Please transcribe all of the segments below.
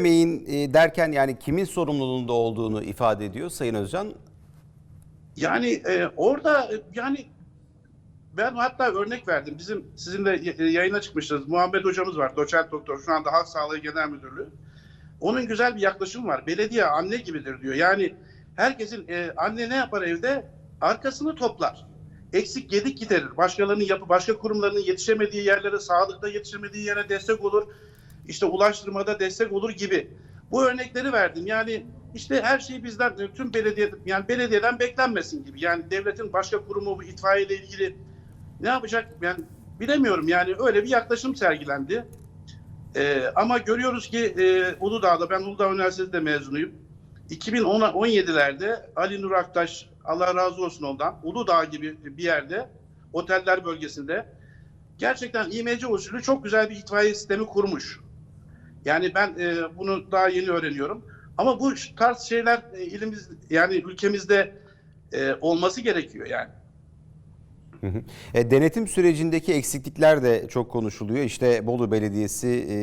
Emeğin e, derken yani kimin sorumluluğunda olduğunu ifade ediyor Sayın Özcan. Yani e, orada e, yani ben hatta örnek verdim. Bizim sizinle e, yayına çıkmıştınız. Muhammed hocamız var. Doçent doktor. Şu anda Halk Sağlığı Genel Müdürlüğü. Onun güzel bir yaklaşımı var. Belediye anne gibidir diyor. Yani herkesin e, anne ne yapar evde? Arkasını toplar. Eksik gedik giderir. Başkalarının yapı, başka kurumlarının yetişemediği yerlere, sağlıkta yetişemediği yere destek olur. İşte ulaştırmada destek olur gibi. Bu örnekleri verdim. Yani işte her şey bizden, e, tüm belediye, yani belediyeden beklenmesin gibi. Yani devletin başka kurumu bu itfaiye ile ilgili ne yapacak? Yani bilemiyorum. Yani öyle bir yaklaşım sergilendi. Ee, ama görüyoruz ki e, Uludağ'da, ben Uludağ Üniversitesi'nde mezunuyum. 2017'lerde Ali Nur Aktaş, Allah razı olsun ondan, Uludağ gibi bir yerde, oteller bölgesinde gerçekten İMC usulü çok güzel bir itfaiye sistemi kurmuş. Yani ben e, bunu daha yeni öğreniyorum. Ama bu tarz şeyler e, ilimiz yani ülkemizde e, olması gerekiyor yani. E, denetim sürecindeki eksiklikler de çok konuşuluyor. İşte Bolu Belediyesi e,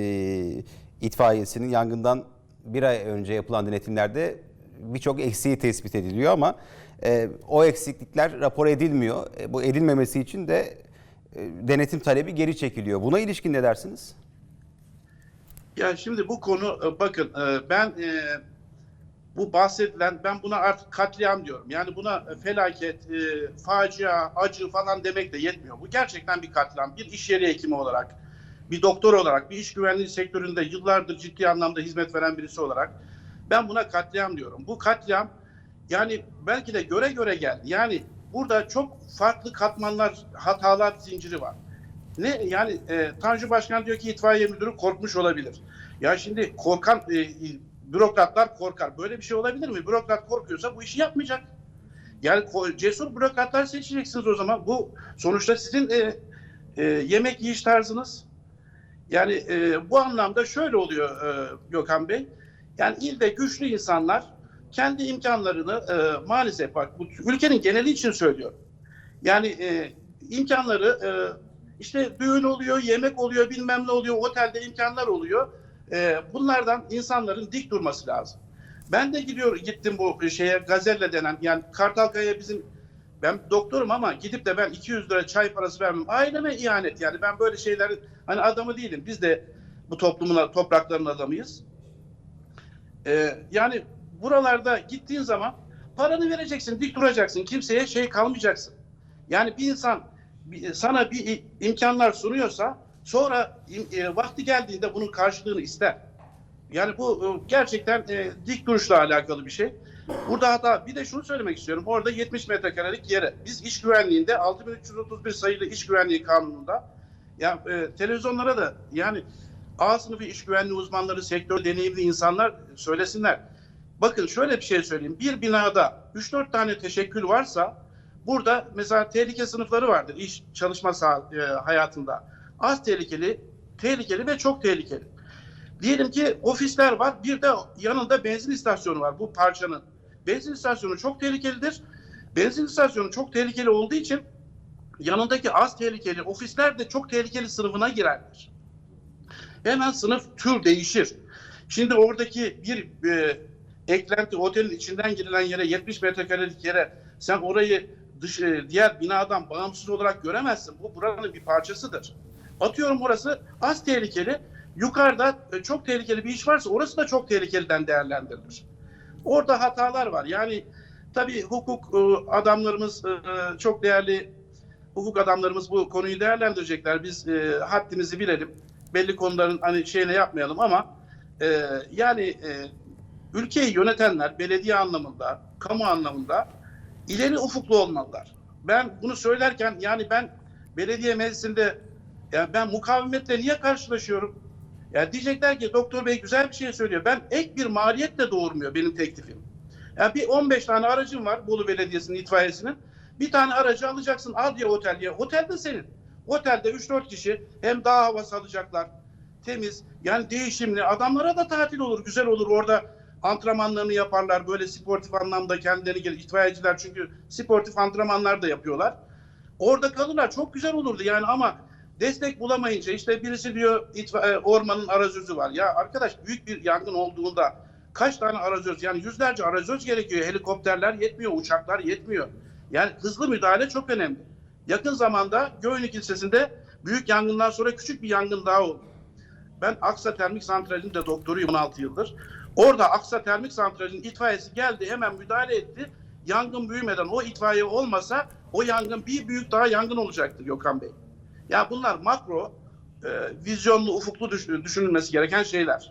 itfaiyesinin yangından bir ay önce yapılan denetimlerde birçok eksiği tespit ediliyor ama e, o eksiklikler rapor edilmiyor. E, bu edilmemesi için de e, denetim talebi geri çekiliyor. Buna ilişkin ne dersiniz? Ya şimdi bu konu e, bakın e, ben e, bu bahsedilen ben buna artık katliam diyorum. Yani buna felaket, facia, acı falan demek de yetmiyor. Bu gerçekten bir katliam. Bir iş yeri hekimi olarak, bir doktor olarak, bir iş güvenliği sektöründe yıllardır ciddi anlamda hizmet veren birisi olarak ben buna katliam diyorum. Bu katliam yani belki de göre göre geldi. Yani burada çok farklı katmanlar, hatalar zinciri var. Ne yani e, Tanju Başkan diyor ki itfaiye müdürü korkmuş olabilir. Ya şimdi korkan e, bürokratlar korkar. Böyle bir şey olabilir mi? Bürokrat korkuyorsa bu işi yapmayacak. Yani cesur bürokratlar seçeceksiniz o zaman. Bu sonuçta sizin e, e, yemek yiyiş tarzınız. Yani e, bu anlamda şöyle oluyor e, Gökhan Bey. Yani ilde güçlü insanlar kendi imkanlarını e, maalesef bak bu ülkenin geneli için söylüyorum. Yani e, imkanları e, işte düğün oluyor, yemek oluyor, bilmem ne oluyor, otelde imkanlar oluyor. E, bunlardan insanların dik durması lazım. Ben de gidiyor gittim bu şeye Gazelle denen yani Kartalkaya bizim ben doktorum ama gidip de ben 200 lira çay parası vermem. Aileme ihanet yani ben böyle şeylerin hani adamı değilim. Biz de bu toplumun toprakların adamıyız. Ee, yani buralarda gittiğin zaman paranı vereceksin, dik duracaksın. Kimseye şey kalmayacaksın. Yani bir insan sana bir imkanlar sunuyorsa sonra e, vakti geldiğinde bunun karşılığını ister. Yani bu e, gerçekten e, dik duruşla alakalı bir şey. Burada hata bir de şunu söylemek istiyorum. Orada 70 metrekarelik yere biz iş güvenliğinde 6331 sayılı iş güvenliği kanununda ya e, televizyonlara da yani A sınıfı iş güvenliği uzmanları, sektör deneyimli insanlar söylesinler. Bakın şöyle bir şey söyleyeyim. Bir binada 3-4 tane teşekkül varsa burada mesela tehlike sınıfları vardır iş çalışma sah- e, hayatında. Az tehlikeli, tehlikeli ve çok tehlikeli. Diyelim ki ofisler var, bir de yanında benzin istasyonu var bu parçanın. Benzin istasyonu çok tehlikelidir. Benzin istasyonu çok tehlikeli olduğu için yanındaki az tehlikeli ofisler de çok tehlikeli sınıfına girerler. Hemen sınıf tür değişir. Şimdi oradaki bir e, eklenti otelin içinden girilen yere 70 metrekarelik yere sen orayı dış, e, diğer binadan bağımsız olarak göremezsin. Bu buranın bir parçasıdır. Atıyorum orası az tehlikeli. Yukarıda e, çok tehlikeli bir iş varsa orası da çok tehlikeliden değerlendirilir. Orada hatalar var. Yani tabii hukuk e, adamlarımız e, çok değerli hukuk adamlarımız bu konuyu değerlendirecekler. Biz haddimizi bilelim. Belli konuların hani şeyine yapmayalım ama yani ülkeyi yönetenler belediye anlamında, kamu anlamında ileri ufuklu olmalılar. Ben bunu söylerken yani ben belediye meclisinde yani ben mukavemetle niye karşılaşıyorum? Yani diyecekler ki doktor bey güzel bir şey söylüyor. Ben ek bir maliyetle doğurmuyor benim teklifim. Yani bir 15 tane aracım var Bolu Belediyesi'nin itfaiyesinin. Bir tane aracı alacaksın al diye otel diye. Otel de senin. Otelde 3-4 kişi hem daha havası alacaklar. Temiz yani değişimli. Adamlara da tatil olur. Güzel olur orada antrenmanlarını yaparlar. Böyle sportif anlamda kendilerini gelir. İtfaiyeciler çünkü sportif antrenmanlar da yapıyorlar. Orada kalırlar. Çok güzel olurdu yani ama Destek bulamayınca işte birisi diyor itfa- e, ormanın arazözü var. Ya arkadaş büyük bir yangın olduğunda kaç tane arazöz yani yüzlerce arazöz gerekiyor. Helikopterler yetmiyor, uçaklar yetmiyor. Yani hızlı müdahale çok önemli. Yakın zamanda Göynük ilçesinde büyük yangından sonra küçük bir yangın daha oldu. Ben Aksa Termik Santrali'nin de doktoruyum 16 yıldır. Orada Aksa Termik Santrali'nin itfaiyesi geldi hemen müdahale etti. Yangın büyümeden o itfaiye olmasa o yangın bir büyük daha yangın olacaktır Gökhan Bey. Ya bunlar makro, e, vizyonlu, ufuklu düş- düşünülmesi gereken şeyler.